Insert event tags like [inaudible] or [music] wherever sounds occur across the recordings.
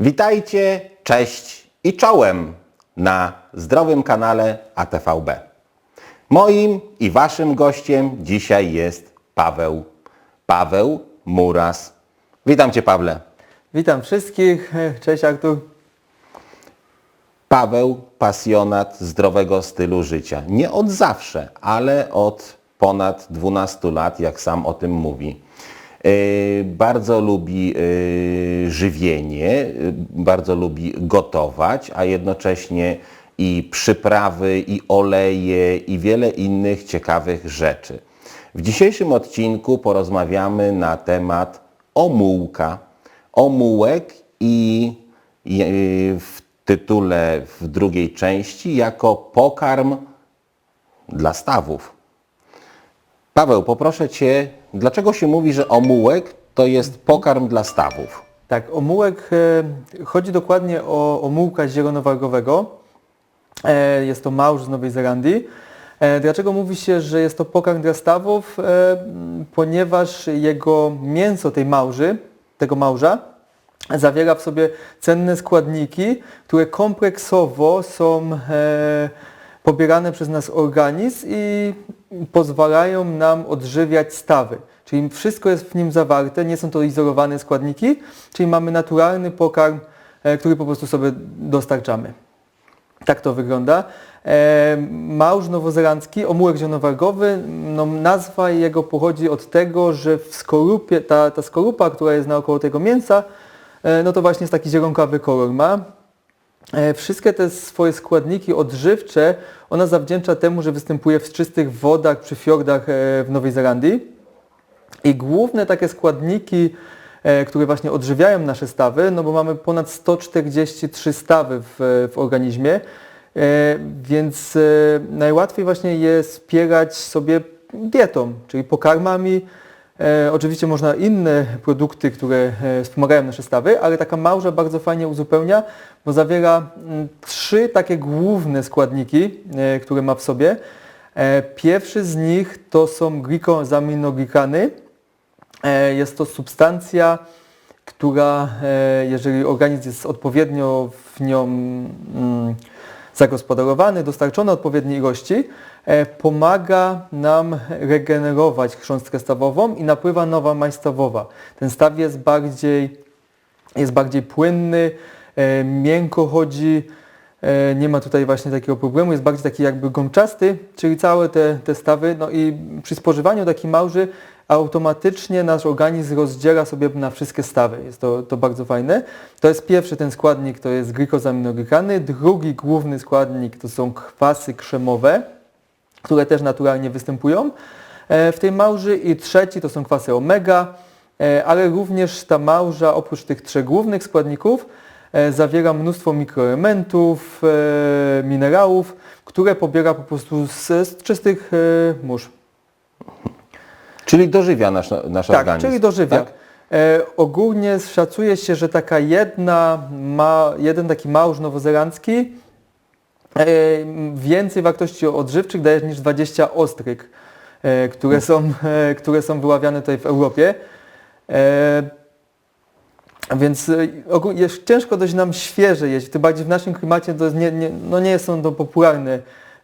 Witajcie, cześć i czołem na zdrowym kanale ATVB. Moim i waszym gościem dzisiaj jest Paweł. Paweł Muras. Witam cię Pawle. Witam wszystkich. Cześć Artur. Paweł, pasjonat zdrowego stylu życia. Nie od zawsze, ale od ponad 12 lat, jak sam o tym mówi. Yy, Bardzo lubi yy, żywienie, yy, bardzo lubi gotować, a jednocześnie i przyprawy, i oleje, i wiele innych ciekawych rzeczy. W dzisiejszym odcinku porozmawiamy na temat omułka, omułek i, w tytule w drugiej części jako pokarm dla stawów. Paweł, poproszę Cię, dlaczego się mówi, że omułek to jest pokarm dla stawów? Tak, omułek, e, chodzi dokładnie o omułka zielonowargowego. E, Jest to małż z Nowej Zelandii. E, Dlaczego mówi się, że jest to pokarm dla stawów? Ponieważ jego mięso tej małży, tego małża, zawiera w sobie cenne składniki, które kompleksowo są pobierane przez nas organizm i pozwalają nam odżywiać stawy. Czyli wszystko jest w nim zawarte, nie są to izolowane składniki, czyli mamy naturalny pokarm, e, który po prostu sobie dostarczamy. Tak to wygląda. E, małż nowozelandzki, omułek zielonowargowy, no, nazwa jego pochodzi od tego, że w skorupie, ta, ta skorupa, która jest naokoło tego mięsa, e, no to właśnie jest taki zielonkawy kolor ma. E, Wszystkie te swoje składniki odżywcze ona zawdzięcza temu, że występuje w czystych wodach przy fiordach e, w Nowej Zelandii. I główne takie składniki, e, które właśnie odżywiają nasze stawy, no bo mamy ponad 143 stawy w, w organizmie, więc najłatwiej właśnie je wspierać sobie dietą, czyli pokarmami. E, oczywiście można inne produkty, które e, wspomagają nasze stawy, ale taka małża bardzo fajnie uzupełnia, bo zawiera mm, trzy takie główne składniki, e, które ma w sobie. Pierwszy z nich to są glikozaminoglikany. Jest to substancja, która, jeżeli organizm jest odpowiednio w nią mm, zagospodarowany, dostarczony odpowiedniej ilości, pomaga nam regenerować chrząstkę stawową i napływa nowa maść stawowa. Ten staw jest bardziej, jest bardziej płynny, e, miękko chodzi, e, nie ma tutaj właśnie takiego problemu, jest bardziej taki jakby gąbczasty, czyli całe te, te stawy, no i przy spożywaniu takiej małży automatycznie nasz organizm rozdziela sobie na wszystkie stawy. Jest to, to bardzo fajne. To jest pierwszy ten składnik, to jest glikozaminoglikany. Drugi główny składnik to są kwasy krzemowe, które też naturalnie występują e, w tej małży. I trzeci to są kwasy omega, e, ale również ta małża oprócz tych trzech głównych składników e, zawiera mnóstwo mikroelementów, minerałów, które pobiera po prostu z, z czystych mórz. Czyli dożywia nasz, nasz Tak, organizm. czyli dożywia. tak? Ogólnie szacuje się, że taka jedna, ma, jeden taki małż nowozelandzki więcej wartości odżywczych daje niż 20 ostryg, e, które, są, e, które są wyławiane tutaj w Europie. E, więc e, jest ciężko dość nam świeże jeść, tym bardziej w naszym klimacie to nie, nie, no nie są to popularne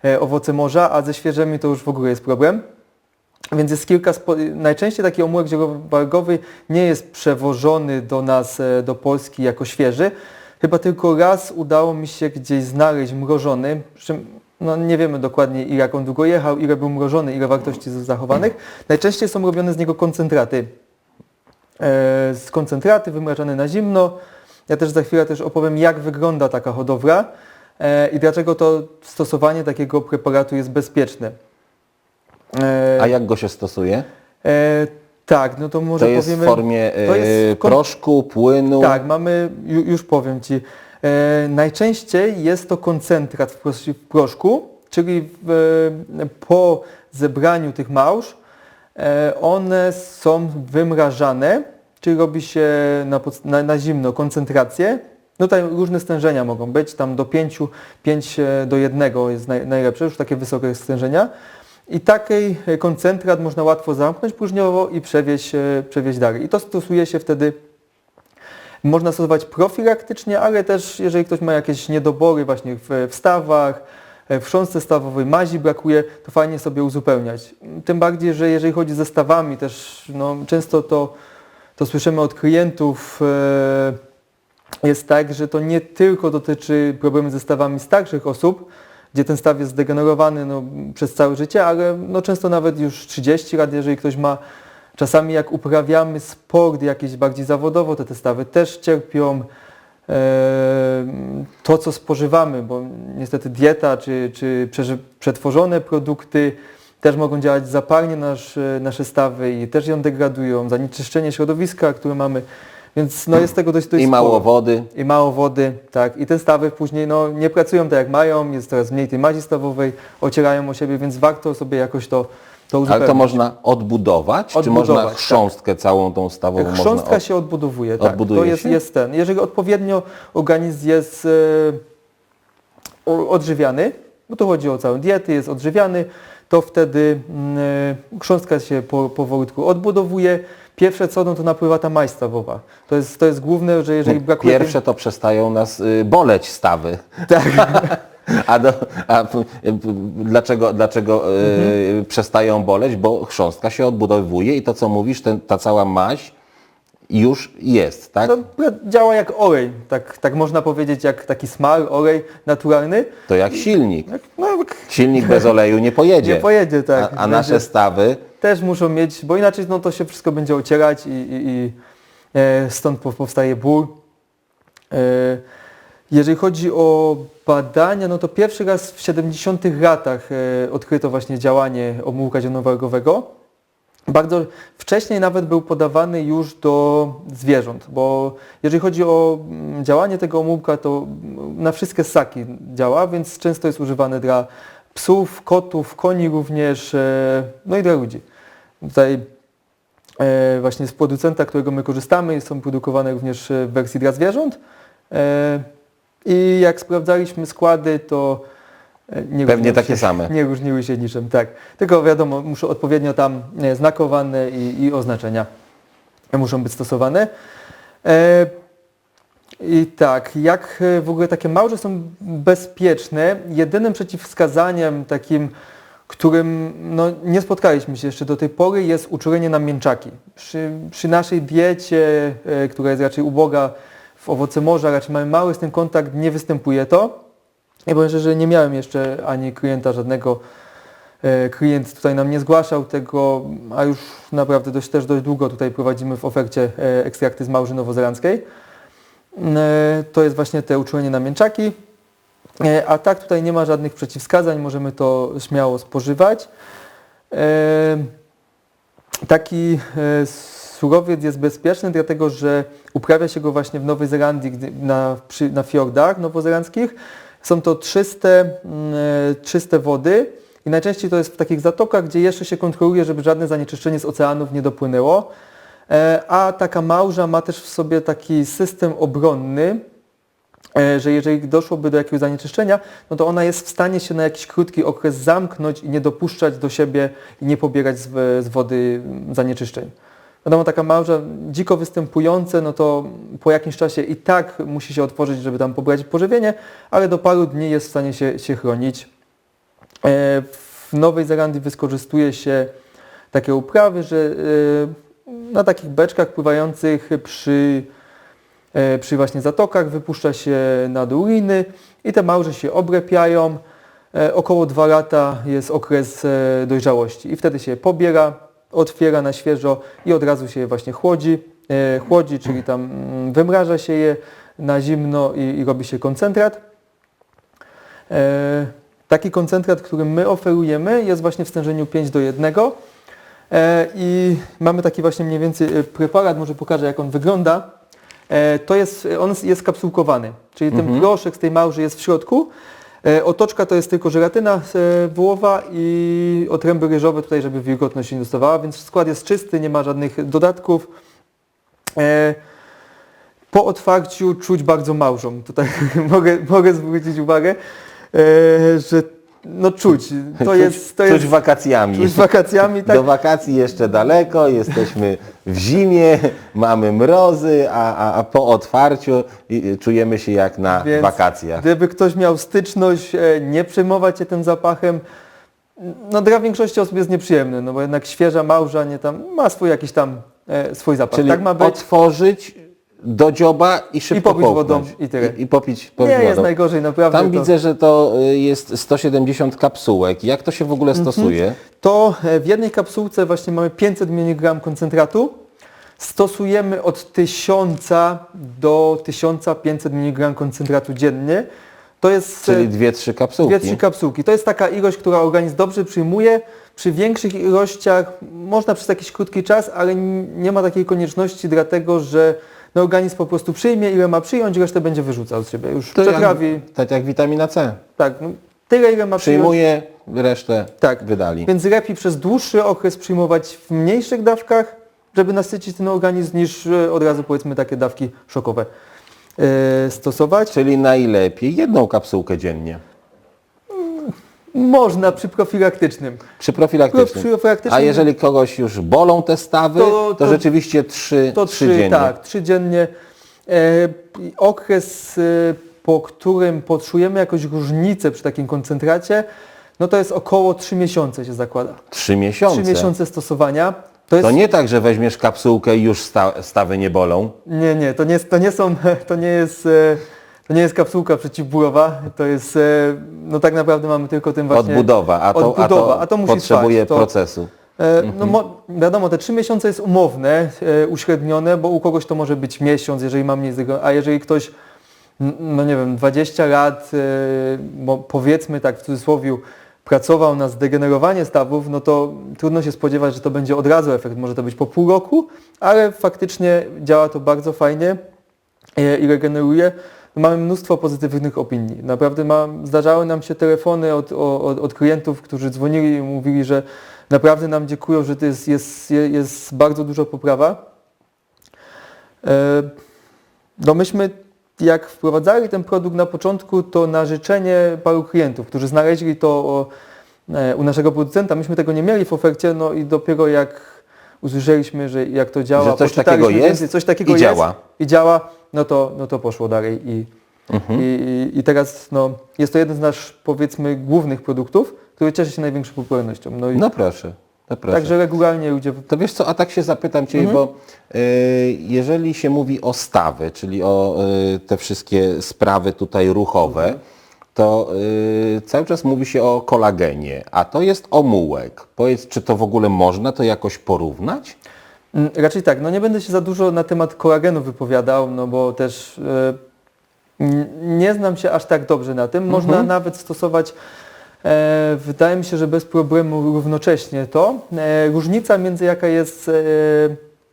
e, owoce morza, a ze świeżymi to już w ogóle jest problem. Więc jest kilka, najczęściej taki omułek zielonowargowy nie jest przewożony do nas, e, do Polski jako świeży. Chyba tylko raz udało mi się gdzieś znaleźć mrożony, przy czym no nie wiemy dokładnie ile jak on długo jechał, ile był mrożony, ile wartości zachowanych. Najczęściej są robione z niego koncentraty. E, z koncentraty wymrażane na zimno. Ja też za chwilę też opowiem jak wygląda taka hodowla e, i dlaczego to stosowanie takiego preparatu jest bezpieczne. E, A jak go się stosuje? E, tak, no to może To jest powiemy... w formie to jest e, w proszku, płynu. Tak, mamy, ju, już powiem Ci. E, najczęściej jest to koncentrat w, pros- w proszku, czyli w, e, po zebraniu tych małż e, one są wymrażane, czyli robi się na, na, na zimno koncentrację. No tutaj różne stężenia mogą być, tam do 5, 5 do 1 jest naj, najlepsze, już takie wysokie stężenia. I taki koncentrat można łatwo zamknąć próżniowo i przewieźć, e, przewieźć dalej. I to stosuje się wtedy można stosować profilaktycznie, ale też jeżeli ktoś ma jakieś niedobory właśnie w, w stawach, e, w chrząstce stawowej, mazi brakuje, to fajnie sobie uzupełniać. Tym bardziej, że jeżeli chodzi ze stawami też, no, często to, to słyszymy od klientów, e, jest tak, że to nie tylko dotyczy problemu ze stawami starszych osób, gdzie ten staw jest zdegenerowany no, przez całe życie, ale no, często nawet już 30 lat, jeżeli ktoś ma, czasami jak uprawiamy sport jakiś bardziej zawodowo, te stawy też cierpią. E, to, co spożywamy, bo niestety dieta czy, czy przetworzone produkty też mogą działać zapalnie na nasz, nasze stawy i też ją degradują, zanieczyszczenie środowiska, które mamy, więc no, jest tego dość, dość I mało sporo. wody. I mało wody, tak. I te stawy później no, nie pracują tak jak mają, jest coraz mniej tej mazi stawowej, ocierają o siebie, więc warto sobie jakoś to, to. Ale to można odbudować, czy można Odbudować, tak. chrząstkę całą tą stawową można Chrząstka od... się odbudowuje, tak. Odbuduje to jest, się? jest ten. Jeżeli odpowiednio organizm jest o- odżywiany, bo tu chodzi o całą dietę, jest odżywiany, to wtedy e, chrząstka się po, powolutku odbudowuje. Pierwsze co, no to napływa ta maź stawowa. To jest, to jest główne, że jeżeli brakuje... Pierwsze to przestają nas y, boleć stawy. Tak. [laughs] A, do, a p- dlaczego, dlaczego y, Mhm. przestają boleć? Bo chrząstka się odbudowuje i to co mówisz, ten, ta cała maź już jest, tak? To działa jak olej, tak, tak można powiedzieć, jak taki smal, olej naturalny. To jak silnik. No, Silnik bez oleju nie pojedzie. nie pojedzie, tak. A, a nasze stawy, też muszą mieć, bo inaczej no, to się wszystko będzie ocierać i, i, i e, stąd po- powstaje ból. E, jeżeli chodzi o badania, no to pierwszy raz w 70 latach e, odkryto właśnie działanie omułka zielonowargowego. Bardzo wcześniej nawet był podawany już do zwierząt, bo jeżeli chodzi o mm, działanie tego omułka, to mm, na wszystkie ssaki działa, więc często jest używany dla psów, kotów, koni również, e, no i dla ludzi. Tutaj e, właśnie z producenta, którego my korzystamy, są produkowane również e, w wersji dla zwierząt. E, I jak sprawdzaliśmy składy, to e, nie Pewnie takie się, same. [laughs] Nie różniły się niczym, tak. Tylko wiadomo, muszą odpowiednio tam e, znakowane i, i oznaczenia muszą być stosowane. E, I tak, jak e, w ogóle takie małże są bezpieczne, jedynym przeciwwskazaniem takim, którym no, nie spotkaliśmy się jeszcze do tej pory jest uczulenie na mięczaki. Przy, przy naszej diecie, e, która jest raczej uboga w owoce morza, raczej mamy mały z tym kontakt, nie występuje to. Ja powiem szczerze, że nie miałem jeszcze ani klienta żadnego, e, klient tutaj nam nie zgłaszał tego, a już naprawdę dość, też dość długo tutaj prowadzimy w ofercie e, ekstrakty z małży nowozelandzkiej. E, To jest właśnie te uczulenie na mięczaki. A tak tutaj nie ma żadnych przeciwwskazań, możemy to śmiało spożywać. Taki surowiec jest bezpieczny, dlatego że uprawia się go właśnie w Nowej Zelandii, na, na fiordach nowozelandzkich. Są to czyste, mm, e, czyste wody i najczęściej to jest w takich zatokach, gdzie jeszcze się kontroluje, żeby żadne zanieczyszczenie z oceanów nie dopłynęło. E, A taka małża ma też w sobie taki system obronny, e, że jeżeli doszłoby do jakiegoś zanieczyszczenia, no to ona jest w stanie się na jakiś krótki okres zamknąć i nie dopuszczać do siebie i nie pobierać z, z wody zanieczyszczeń. Wiadomo, taka małża dziko występujące, no to po jakimś czasie i tak musi się otworzyć, żeby tam pobrać pożywienie, ale do paru dni jest w stanie się, się chronić. E, W Nowej Zelandii wykorzystuje się takie uprawy, że e, na takich beczkach pływających przy, e, przy właśnie zatokach wypuszcza się na dół liny i te małże się obrepiają. E, Około dwa lata jest okres dojrzałości i wtedy się pobiera, otwiera na świeżo i od razu się je właśnie chłodzi, e, chłodzi, czyli tam mm, wymraża się je na zimno i, i robi się koncentrat. E, Taki koncentrat, który my oferujemy jest właśnie w stężeniu 5 do 1 e, i mamy taki właśnie mniej więcej preparat, może pokażę jak on wygląda. To jest, on jest kapsułkowany, czyli ten proszek z tej małży jest w środku. E, Otoczka to jest tylko żelatyna e, wołowa i otręby ryżowe tutaj, żeby wilgotność nie dostawała, więc skład jest czysty, nie ma żadnych dodatków. E, Po otwarciu czuć bardzo małżą. Tutaj [laughs] mogę, mogę zwrócić uwagę, że no czuć. To czuć, jest, to czuć jest wakacjami. czuć wakacjami, [laughs] tak. Do wakacji jeszcze daleko, jesteśmy w zimie, mamy mrozy, a, a, a po otwarciu czujemy się jak na Więc wakacjach. Gdyby ktoś miał styczność, e, nie przejmować się tym zapachem, no dla większości osób jest nieprzyjemny, no bo jednak świeża małża nie tam ma swój jakiś tam e, swój zapach. Czyli tak ma być. otworzyć do dzioba i szybko popić wodą i tyle. I, i popić, popić nie wodą. jest najgorzej, naprawdę. Tam to, widzę, że to y, jest 170 kapsułek. Jak to się w ogóle Mhm. stosuje? To e, w jednej kapsułce właśnie mamy 500 mg koncentratu. Stosujemy od 1000 do 1500 mg koncentratu dziennie. To jest e, Czyli dwie, trzy kapsułki. Dwie, trzy kapsułki. To jest taka ilość, która organizm dobrze przyjmuje. Przy większych ilościach można przez jakiś krótki czas, ale nie ma takiej konieczności, dlatego że no, organizm po prostu przyjmie, ile ma przyjąć, resztę będzie wyrzucał z siebie. Już To przetrawi. jak, tak jak witamina C. Tak, no, tyle ile ma przyjąć. Przyjmuje, resztę Tak. wydali. Więc lepiej przez dłuższy okres przyjmować w mniejszych dawkach, żeby nasycić ten organizm, niż e, od razu powiedzmy takie dawki szokowe e, stosować. Czyli najlepiej jedną kapsułkę dziennie. Można przy profilaktycznym. Przy profilaktycznym. Przy profilaktycznym- A jeżeli kogoś już bolą te stawy, to, To- rzeczywiście trzy, To trzy, trzy, dziennie. tak, trzy dziennie. E, okres, e, po którym poczujemy jakąś różnicę przy takim koncentracie, no to jest około 3 miesiące się zakłada. Trzy miesiące. 3 miesiące stosowania. To jest, To nie tak, że weźmiesz kapsułkę i już sta, stawy nie bolą. nie, nie, to nie, to nie są, [laughs] to nie jest, e, to nie jest kapsułka przeciwbólowa, to jest, e, no tak naprawdę mamy tylko tym właśnie... Odbudowa, a to, odbudowa, a to, a to musi potrzebuje trwać, to- procesu. E, Mhm. No mo, wiadomo, te trzy miesiące jest umowne, e, uśrednione, bo u kogoś to może być miesiąc, jeżeli ma mniej a jeżeli ktoś, no nie wiem, 20 lat, bo powiedzmy tak w cudzysłowie, pracował na zdegenerowanie stawów, no to trudno się spodziewać, że to będzie od razu efekt. Może to być po pół roku, ale faktycznie działa to bardzo fajnie i regeneruje. Mamy mnóstwo pozytywnych opinii. Naprawdę ma, zdarzały nam się telefony od, od, od klientów, którzy dzwonili i mówili, że naprawdę nam dziękują, że to jest, jest, jest bardzo duża poprawa. E, No myśmy jak wprowadzali ten produkt na początku, to na życzenie paru klientów, którzy znaleźli to e, u naszego producenta, myśmy tego nie mieli w ofercie, no i dopiero jak usłyszeliśmy, że jak to działa, Że coś takiego jest więcej, coś takiego i jest działa. i działa, no to, no to poszło dalej i, Mhm. i, i, teraz no, jest to jeden z naszych powiedzmy głównych produktów, który cieszy się największą popularnością. No i No proszę, no także regularnie ludzie To wiesz co, a tak się zapytam Cię, Mhm. bo y, jeżeli się mówi o stawy, czyli o y, te wszystkie sprawy tutaj ruchowe, Mhm. to y, cały czas mówi się o kolagenie, a to jest omułek. Powiedz, czy to w ogóle można to jakoś porównać? Mm, Raczej tak, no nie będę się za dużo na temat kolagenu wypowiadał, no bo też e, nie znam się aż tak dobrze na tym. Można nawet stosować, e, wydaje mi się, że bez problemu równocześnie to. E, różnica między jaka jest,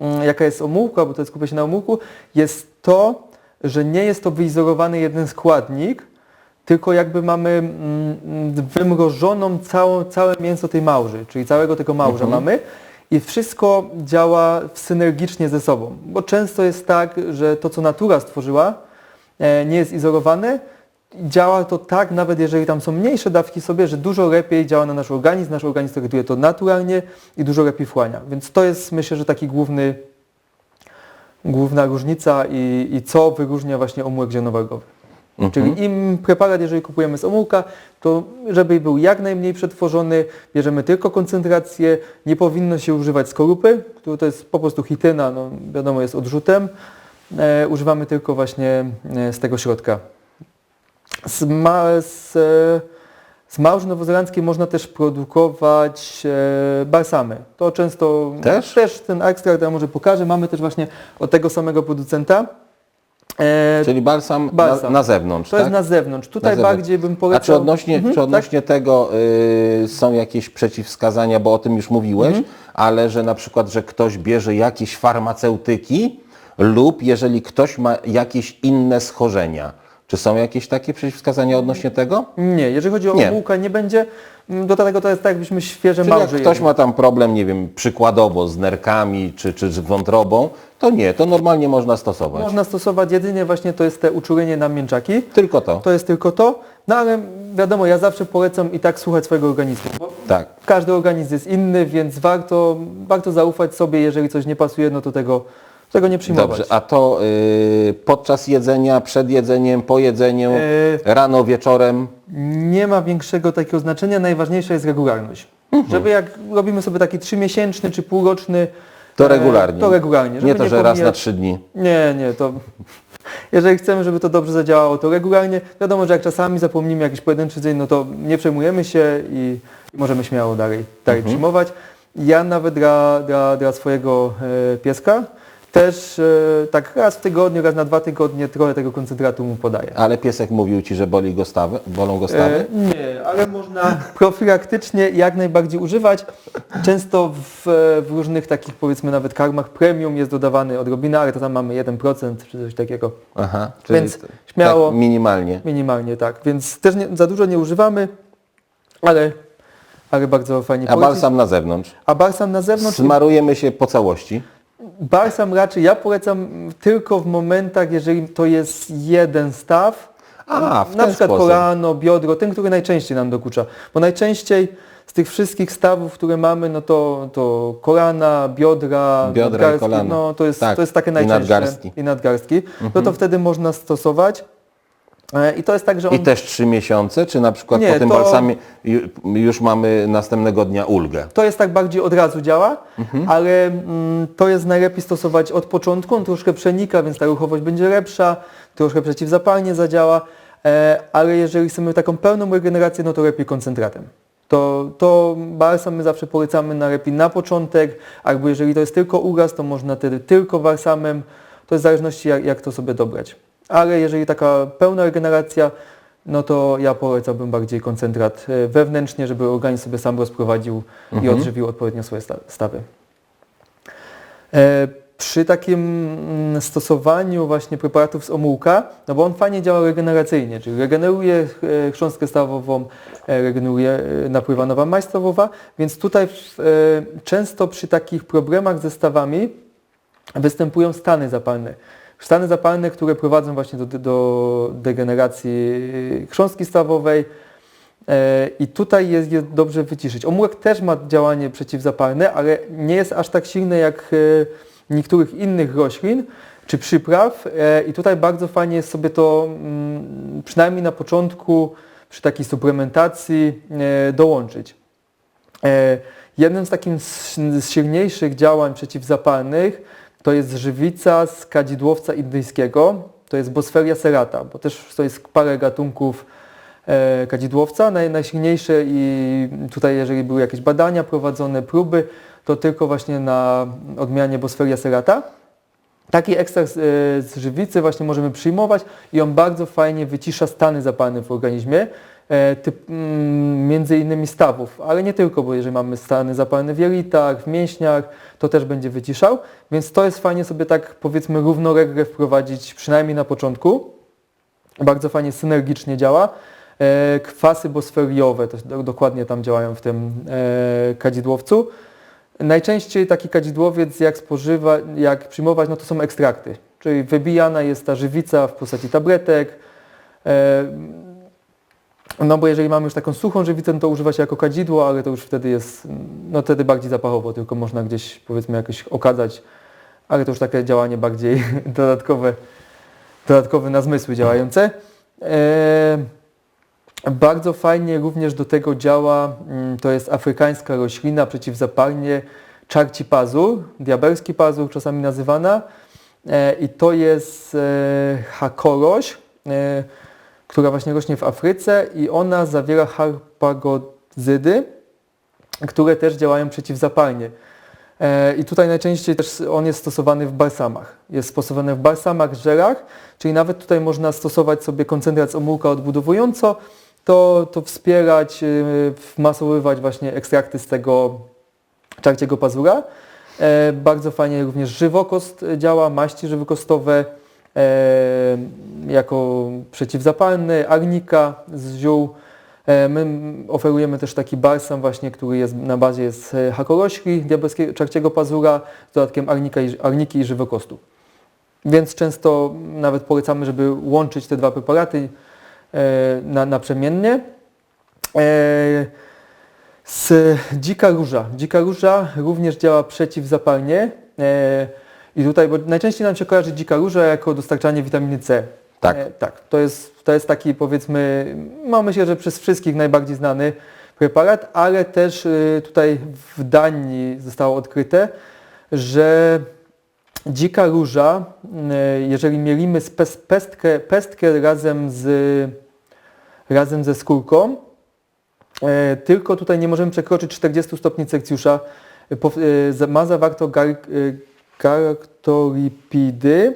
e, jaka jest omułka, bo to skupia się na omułku, jest to, że nie jest to wyizolowany jeden składnik, tylko jakby mamy mm, wymrożoną całą, całe mięso tej małży, czyli całego tego małża mamy i wszystko działa synergicznie ze sobą, bo często jest tak, że to co natura stworzyła e, nie jest izolowane, działa to tak, nawet jeżeli tam są mniejsze dawki sobie, że dużo lepiej działa na nasz organizm, nasz organizm traktuje to naturalnie i dużo lepiej wchłania. Więc to jest myślę, że taki główny, główna różnica i, i co wyróżnia właśnie omułek zielonowargowy. Czyli im preparat, jeżeli kupujemy z omułka, to żeby był jak najmniej przetworzony, bierzemy tylko koncentrację, nie powinno się używać skorupy, która to jest po prostu chityna, no wiadomo jest odrzutem, e, używamy tylko właśnie e, z tego środka. Z, ma, z, e, z małży nowozelandzkiej można też produkować e, balsamy. To często Też? też ten ekstrakt, ja może pokażę, mamy też właśnie od tego samego producenta. E, Czyli balsam, Na, balsam. na zewnątrz, to tak? jest na zewnątrz. Tutaj Na zewnątrz. bardziej bym A polecał... czy odnośnie, Mhm, czy odnośnie tego y, są jakieś przeciwwskazania, bo o tym już mówiłeś, Mhm. ale że na przykład, że ktoś bierze jakieś farmaceutyki lub jeżeli ktoś ma jakieś inne schorzenia, Czy są jakieś takie przeciwwskazania odnośnie tego? Nie, jeżeli chodzi o Nie. nie będzie. Mm, Do tego to jest tak, jakbyśmy świeże Czyli jak małże ktoś jedli. ma tam problem, nie wiem, przykładowo z nerkami czy, czy z wątrobą, to nie, to normalnie można stosować. Można stosować jedynie właśnie to jest te uczulenie na mięczaki. Tylko to. To jest tylko to. No ale wiadomo, ja zawsze polecam i tak słuchać swojego organizmu. Bo Tak. każdy organizm jest inny, więc warto, warto zaufać sobie, jeżeli coś nie pasuje, no to tego, tego nie przyjmować. Dobrze, a to y, podczas jedzenia, przed jedzeniem, po jedzeniu, E, rano, wieczorem? Nie ma większego takiego znaczenia, najważniejsza jest regularność. Mhm. Żeby jak robimy sobie taki trzymiesięczny czy półroczny, To e, regularnie. To regularnie. Nie to, że raz na trzy dni. Nie, nie, to jeżeli chcemy, żeby to dobrze zadziałało, to regularnie. Wiadomo, że jak czasami zapomnimy jakiś pojedynczy dzień, no to nie przejmujemy się i, i możemy śmiało dalej, dalej Mhm. przyjmować. Ja nawet dla, dla, dla swojego e, pieska też e, tak raz w tygodniu, raz na dwa tygodnie trochę tego koncentratu mu podaję. Ale piesek mówił Ci, że boli go stawy, bolą go stawy? E, nie, ale można profilaktycznie jak najbardziej używać. Często w, w różnych takich powiedzmy nawet karmach premium jest dodawany odrobina, ale to tam mamy 1% czy coś takiego. Aha, czyli Więc t- śmiało. Tak minimalnie. Minimalnie tak, więc też nie, za dużo nie używamy, ale, ale bardzo fajnie A balsam na zewnątrz? A balsam na zewnątrz? Smarujemy się po całości. Balsam raczej ja polecam tylko w momentach, jeżeli to jest jeden staw, A, w na przykład sposób. kolano, biodro, ten, który najczęściej nam dokucza. Bo najczęściej z tych wszystkich stawów, które mamy, no to, to kolana, biodra, Biodra i nadgarstki, no to jest, Tak, to jest takie i najczęstsze. nadgarstki. I nadgarstki. No to wtedy można stosować. E, I to jest tak, że on... I też trzy miesiące, czy na przykład Nie, po tym to- balsamie ju- już mamy następnego dnia ulgę? To jest tak bardziej od razu działa, Mhm. ale mm, to jest najlepiej stosować od początku, on troszkę przenika, więc ta ruchowość będzie lepsza, troszkę przeciwzapalnie zadziała, e, ale jeżeli chcemy taką pełną regenerację, no to lepiej koncentratem. To, to balsam my zawsze polecamy na lepiej na początek, albo jeżeli to jest tylko uraz, to można wtedy tylko balsamem, to jest w zależności jak, jak to sobie dobrać. Ale jeżeli taka pełna regeneracja, no to ja polecałbym bardziej koncentrat e, wewnętrznie, żeby organizm sobie sam rozprowadził i odżywił odpowiednio swoje sta- stawy. E, Przy takim mm, stosowaniu właśnie preparatów z omułka, no bo on fajnie działa regeneracyjnie, czyli regeneruje e, chrząstkę stawową, regeneruje, napływa nowa maść stawowa, więc tutaj często przy takich problemach ze stawami występują stany zapalne. Stany zapalne, które prowadzą właśnie do, do degeneracji chrząstki stawowej e, i tutaj jest je dobrze wyciszyć. Omułek też ma działanie przeciwzapalne, ale nie jest aż tak silne jak e, niektórych innych roślin czy przypraw e, i tutaj bardzo fajnie jest sobie to mm, przynajmniej na początku przy takiej suplementacji dołączyć. Jednym z takich silniejszych działań przeciwzapalnych to jest żywica z kadzidłowca indyjskiego, to jest Bosferia serrata, bo też to jest parę gatunków e, kadzidłowca, naj, najsilniejsze i tutaj jeżeli były jakieś badania prowadzone, próby, to tylko właśnie na odmianie Bosferia serrata. Taki ekstrakt z, e, żywicy właśnie możemy przyjmować i on bardzo fajnie wycisza stany zapalne w organizmie, typ, mm, między innymi stawów, ale nie tylko, bo jeżeli mamy stany zapalne w jelitach, w mięśniach, to też będzie wyciszał, więc to jest fajnie sobie tak powiedzmy równolegle wprowadzić przynajmniej na początku. Bardzo fajnie synergicznie działa. E, kwasy bosferiowe też do, dokładnie tam działają w tym e, kadzidłowcu. Najczęściej taki kadzidłowiec jak spożywa, jak przyjmować, no to są ekstrakty, czyli wybijana jest ta żywica w postaci tabletek. No bo jeżeli mamy już taką suchą żywicę, no to używa się jako kadzidło, ale to już wtedy jest, no wtedy bardziej zapachowo, tylko można gdzieś powiedzmy jakoś okazać, ale to już takie działanie bardziej [laughs] dodatkowe, dodatkowe na zmysły działające. E, bardzo fajnie również do tego działa, mm, to jest afrykańska roślina przeciwzapalnie, czarci pazur, diabelski pazur czasami nazywana. E, i to jest e, hakoroś, e, która właśnie rośnie w Afryce i ona zawiera harpagozydy, które też działają przeciwzapalnie. E, I tutaj najczęściej też on jest stosowany w balsamach. Jest stosowany w balsamach, żelach, czyli nawet tutaj można stosować sobie koncentrat omułka odbudowująco, to, to wspierać, y, wmasowywać właśnie ekstrakty z tego czarciego pazura. E, Bardzo fajnie również żywokost działa, maści żywokostowe, jako przeciwzapalny, arnika z ziół. E, My oferujemy też taki balsam właśnie, który jest na bazie jest e, hakorośli, diabelskiego czarciego pazura z dodatkiem arnika i, arniki i żywokostu. Więc często nawet polecamy, żeby łączyć te dwa preparaty e, na, naprzemiennie. E, z dzika róża. Dzika róża również działa przeciwzapalnie. I tutaj, bo najczęściej nam się kojarzy dzika róża jako dostarczanie witaminy C. Tak. E, tak. To jest, to jest taki powiedzmy, no myślę, że przez wszystkich najbardziej znany preparat, ale też e, tutaj w Danii zostało odkryte, że dzika róża, e, jeżeli mielimy pes- pestkę, pestkę razem, z, razem ze skórką, E, tylko tutaj nie możemy przekroczyć 40 stopni Celsjusza. E, po- za- Ma zawarto gar, galactoripidy,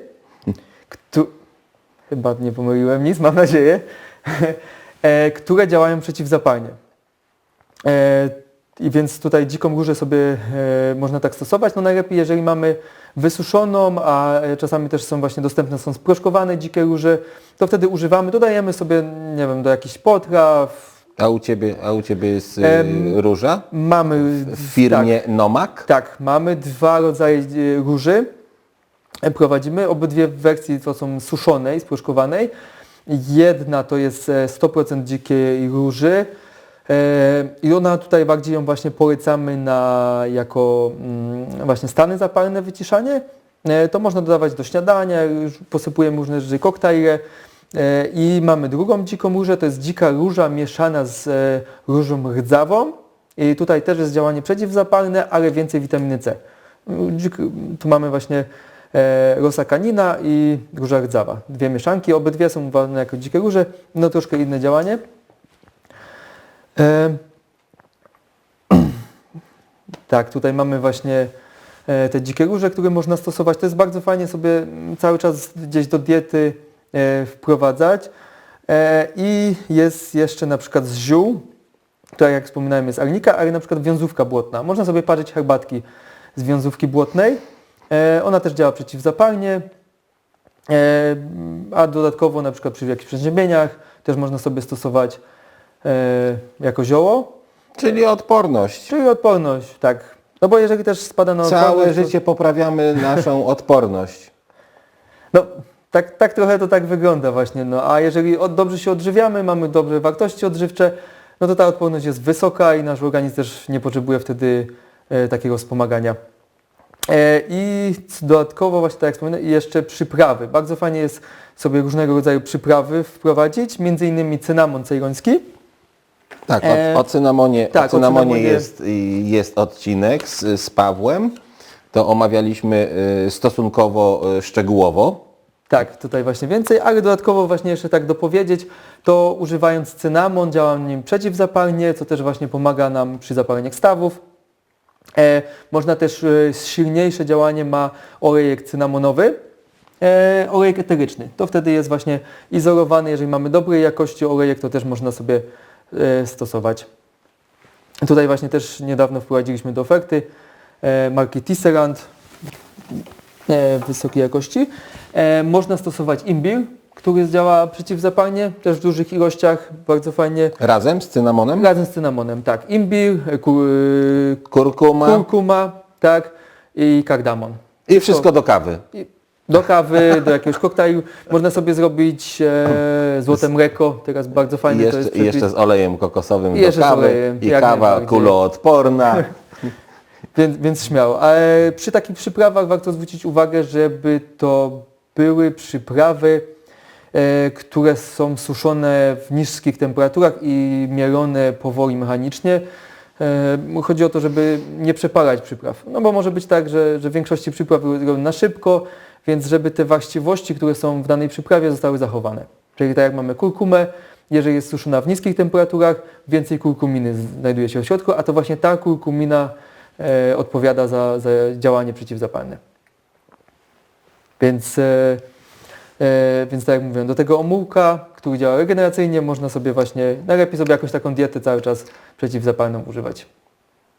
któ- chyba nie pomyliłem nic, mam nadzieję, [laughs] e, które działają przeciwzapalnie. E, I więc tutaj dziką różę sobie e, można tak stosować. No najlepiej, jeżeli mamy wysuszoną, a czasami też są właśnie dostępne, są sproszkowane dzikie róże, to wtedy używamy, dodajemy sobie, nie wiem, do jakichś potraw, A u Ciebie, a u ciebie jest y, Em, róża? Mamy W firmie Nomak? Tak, mamy dwa rodzaje e, róży. E, Prowadzimy obydwie w wersji to są suszonej, sproszkowanej. Jedna to jest e, 100% dzikiej róży e, i ona tutaj bardziej ją właśnie polecamy na jako mm, właśnie stany zapalne wyciszanie. E, To można dodawać do śniadania, już posypujemy różne rzeczy, koktajle. E, I mamy drugą dziką różę, to jest dzika róża mieszana z e, różą rdzawą. I tutaj też jest działanie przeciwzapalne, ale więcej witaminy C. Tu mamy właśnie e, rosa kanina i róża rdzawa. Dwie mieszanki, obydwie są uważane jako dzikie róże, no troszkę inne działanie. [clears throat] Tak, tutaj mamy właśnie te dzikie róże, które można stosować. To jest bardzo fajnie sobie cały czas gdzieś do diety wprowadzać. E, I jest jeszcze na przykład z ziół, Tutaj jak wspominałem jest arnika, ale na przykład wiązówka błotna. Można sobie parzyć herbatki z wiązówki błotnej. E, ona też działa przeciwzapalnie, e, a dodatkowo na przykład przy jakichś przeziębieniach też można sobie stosować e, jako zioło. Czyli odporność. Czyli odporność, tak. No bo jeżeli też spada na Całe odporność, to- życie poprawiamy naszą odporność. No, tak, tak trochę to tak wygląda właśnie. No, a jeżeli od, dobrze się odżywiamy, mamy dobre wartości odżywcze, no to ta odporność jest wysoka i nasz organizm też nie potrzebuje wtedy e, takiego wspomagania. E, I dodatkowo właśnie tak jak wspominałem, jeszcze przyprawy. Bardzo fajnie jest sobie różnego rodzaju przyprawy wprowadzić, między innymi cynamon ceyloński. Tak, E, o, o cynamonie, tak, o o cynamonie cynamonie- jest, jest odcinek z, z Pawłem. To omawialiśmy y, stosunkowo y, szczegółowo. Tak, tutaj właśnie więcej, ale dodatkowo właśnie jeszcze tak dopowiedzieć, to używając cynamon działa nim przeciwzapalnie, co też właśnie pomaga nam przy zapaleniach stawów. E, można też, e, silniejsze działanie ma olejek cynamonowy, e, olejek eteryczny. To wtedy jest właśnie izolowany, jeżeli mamy dobrej jakości olejek, to też można sobie e, stosować. Tutaj właśnie też niedawno wprowadziliśmy do oferty e, marki Tisserand wysokiej jakości. E, można stosować imbir, który działa przeciwzapalnie, też w dużych ilościach, bardzo fajnie. Razem z cynamonem. Razem z cynamonem, tak. Imbir, e, ku, e, Kurkuma kurkuma, tak, i kardamon. i wszystko do kawy. I do kawy, do jakiegoś koktajlu. Można sobie zrobić e, złote mleko, teraz bardzo I fajne to jeszcze, jest. i jeszcze z olejem kokosowym I do jeszcze z kawy. olejem, I kawa kuloodporna. [laughs] Więc, więc śmiało. Ale przy takich przyprawach warto zwrócić uwagę, żeby to były przyprawy, e, które są suszone w niskich temperaturach i mielone powoli mechanicznie. E, chodzi o to, żeby nie przepalać przypraw. No bo może być tak, że, że w większości przypraw robią na szybko, więc żeby te właściwości, które są w danej przyprawie zostały zachowane. Czyli tak jak mamy kurkumę, jeżeli jest suszona w niskich temperaturach, więcej kurkuminy znajduje się w środku, a to właśnie ta kurkumina odpowiada za, za działanie przeciwzapalne. Więc, e, e, więc tak jak mówiłem, do tego omółka, który działa regeneracyjnie, można sobie właśnie, najlepiej sobie jakąś taką dietę cały czas przeciwzapalną używać.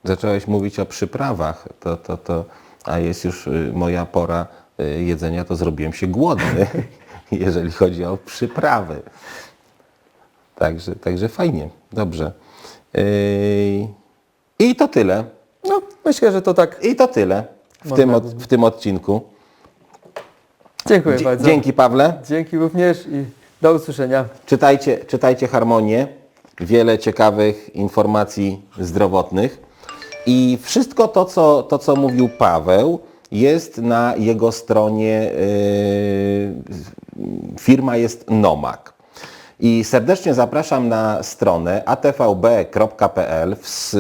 Zacząłeś mówić o przyprawach, to, to, to, a jest już y, moja pora y, jedzenia, to zrobiłem się głodny, [laughs] jeżeli chodzi o przyprawy. Także, także fajnie, dobrze. Yy, I to tyle. Myślę, że to tak. I to tyle w, Można tym, od, w tym odcinku. Dziękuję Dzie- bardzo. Dzięki Pawle. Dzięki również i do usłyszenia. Czytajcie, czytajcie Harmonię. Wiele ciekawych informacji zdrowotnych. I wszystko to, co, to, co mówił Paweł, jest na jego stronie. Yy, firma jest Nomak. I serdecznie zapraszam na stronę atvb.pl w,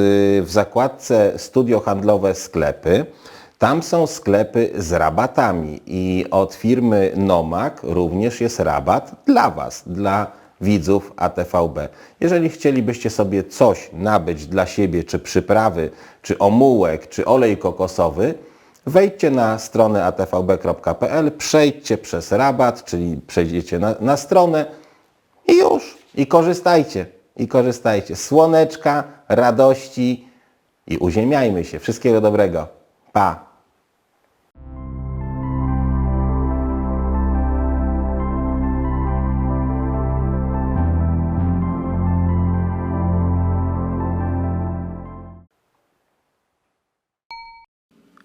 w zakładce Studio Handlowe Sklepy. Tam są sklepy z rabatami i od firmy Nomak również jest rabat dla Was, dla widzów ATVB. Jeżeli chcielibyście sobie coś nabyć dla siebie, czy przyprawy, czy omułek, czy olej kokosowy, wejdźcie na stronę atvb.pl, przejdźcie przez rabat, czyli przejdziecie na, na stronę i już. I korzystajcie. I korzystajcie. Słoneczka, radości i uziemiajmy się. Wszystkiego dobrego. Pa.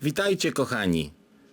Witajcie kochani.